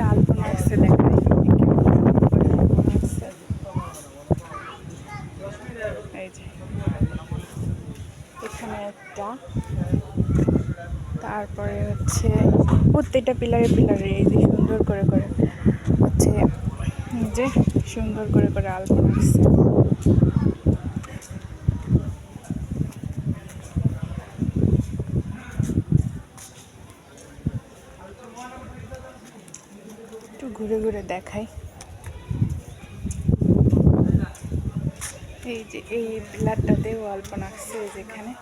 সাইডে আলপনা আছে দেখাই এখানে একটা। তারপরে হচ্ছে প্রত্যেকটা পিলারে পিলারে, এই যে সুন্দর করে করে হচ্ছে যে সুন্দর করে করে আলপনা আছে। একটু ঘুরে ঘুরে দেখাই। এই যে, এই পিলারটাতেও আলপনা আসছে এই যেখানে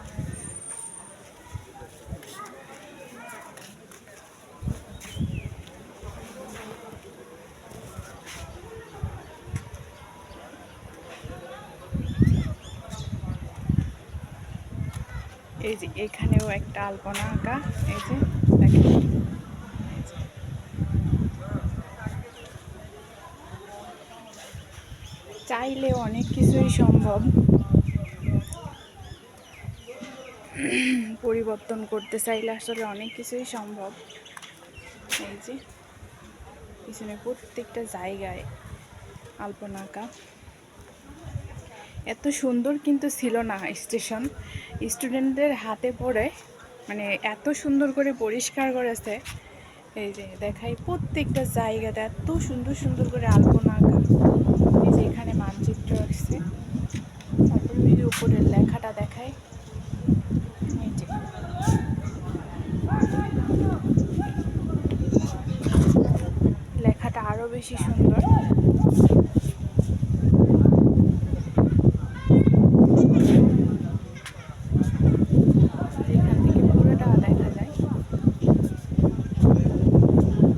এই যে, এখানেও একটা আলপনা আঁকা, এই যে, দেখেন। চাইলে অনেক কিছুই সম্ভব। পরিবর্তন করতে চাইলে আসলে অনেক কিছুই সম্ভব। এই যে, পিছনে প্রত্যেকটা জায়গায় আলপনা আঁকা এত সুন্দর কিন্তু ছিল না স্টেশন। স্টুডেন্টদের হাতে পড়ে মানে এত সুন্দর করে পরিষ্কার করেছে। এই যে, দেখাই প্রত্যেকটা জায়গাতে এত সুন্দর সুন্দর করে আলপনা আঁকা এই যে এখানে মানচিত্র আসছে তারপরে যদি উপরের লেখাটা দেখাই। এই যে। লেখাটা আরও বেশি সুন্দর।